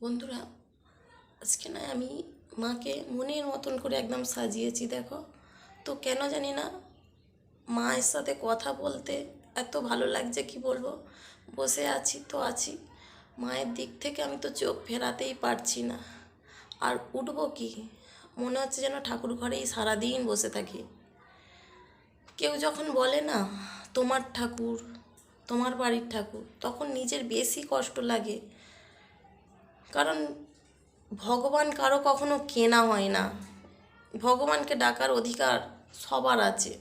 বন্ধুরা, আজকে না আমি মাকে মনের মতন করে একদম সাজিয়েছি, দেখো। তো কেন জানি না, মায়ের সাথে কথা বলতে এত ভালো লাগছে, কি বলব? বসে আছি তো আছি। মায়ের দিক থেকে আমি তো চোখ ফেরাতেই পারছি না। আর উঠবো কি? মনে হচ্ছে যেন ঠাকুর ঘরেই সারাদিন বসে থাকি। কেউ যখন বলে না, তোমার ঠাকুর, তোমার বাড়ির ঠাকুর তখন নিজের বেশি কষ্ট লাগে। কারণ ভগবান কারও কখনো কেনা হয় না। ভগবানকে ডাকার অধিকার সবার আছে।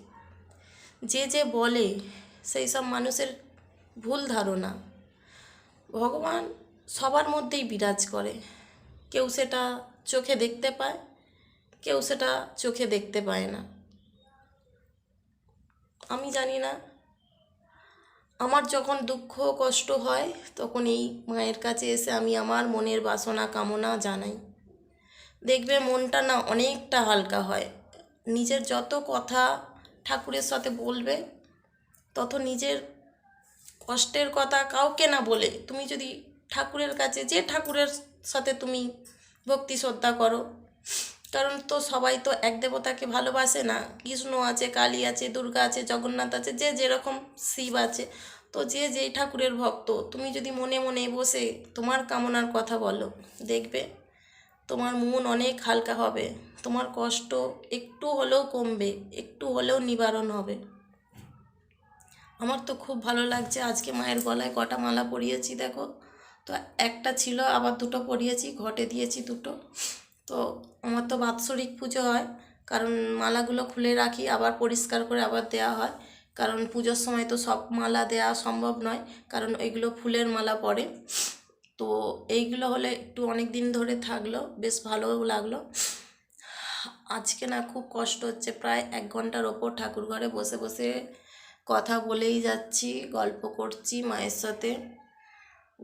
যে যে বলে, সেই সব মানুষের ভুল ধারণা। ভগবান সবার মধ্যেই বিরাজ করে। কেউ সেটা চোখে দেখতে পায়, কেউ সেটা চোখে দেখতে পায় না। আমি জানি না আমার যখন দুঃখ কষ্ট হয়, তখন এই মায়ের কাছে এসে আমি আমার মনের বাসনা, কামনা জানাই। দেখবে মনটা না অনেকটা হালকা হয়। নিজের যত কথা ঠাকুরের সাথে বলবে, তত নিজের কষ্টের কথা কাউকে না বলে। তুমি যদি ঠাকুরের কাছে, যে ঠাকুরের সাথে তুমি ভক্তি শ্রদ্ধা করো কারণ তো সবাই তো এক দেবতাকে ভালোবাসে না। কৃষ্ণ আছে, কালী আছে, দুর্গা আছে, জগন্নাথ আছে, যে যেরকম শিব আছে। তো যে যেই ঠাকুরের ভক্ত, তুমি যদি মনে মনে বসে তোমার কামনার কথা বলো, দেখবে তোমার মন অনেক হালকা হবে। তোমার কষ্ট একটু হলেও কমবে, একটু হলেও নিবারণ হবে। আমার তো খুব ভালো লাগছে, আজকে মায়ের গলায় কটা মালা পরিয়েছি, দেখো। তো একটা ছিল, আবার দুটো পরিয়েছি, ঘটে দিয়েছি দুটো। তো আমার তো বাৎসরিক পুজো হয়। কারণ মালাগুলো খুলে রাখি, আবার পরিষ্কার করে আবার দেওয়া হয়। কারণ পুজোর সময় তো সব মালা দেওয়া সম্ভব নয়, কারণ ওইগুলো ফুলের মালা পড়ে তো এইগুলো হলে একটু অনেক দিন ধরে থাকল, বেশ ভালোও লাগল। আজকে না খুব কষ্ট হচ্ছে, প্রায় এক ঘণ্টার ওপর ঠাকুর ঘরে বসে বসে কথা বলেই যাচ্ছি, গল্প করছি মায়ের সাথে।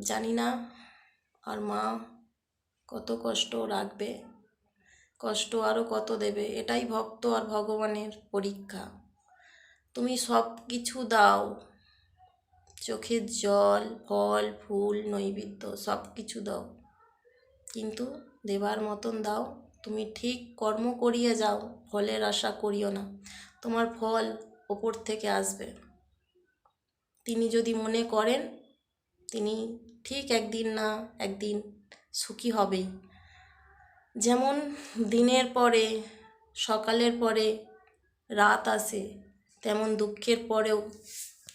জানি না আর মা কত কষ্ট রাখবে। কষ্ট আরও কত দেবে? এটাই ভক্ত আর ভগবানের পরীক্ষা। তুমি সব কিছু দাও। চোখের জল, ফল, ফুল, নৈবেদ্য সব কিছু দাও। কিন্তু দেবার মতন দাও। তুমি ঠিক কর্ম করিয়ে যাও, ফলের আশা করিও না। তোমার ফল ওপর থেকে আসবে। তিনি যদি মনে করেন, তিনি ঠিক একদিন না একদিন সুখী হবেই। যেমন দিনের পরে, সকালের পরে, রাত আসে, তেমন দুঃখের পরেও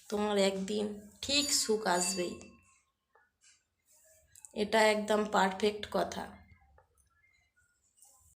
তোমার একদিন ঠিক সুখ আসবেই। এটা একদম পারফেক্ট কথা।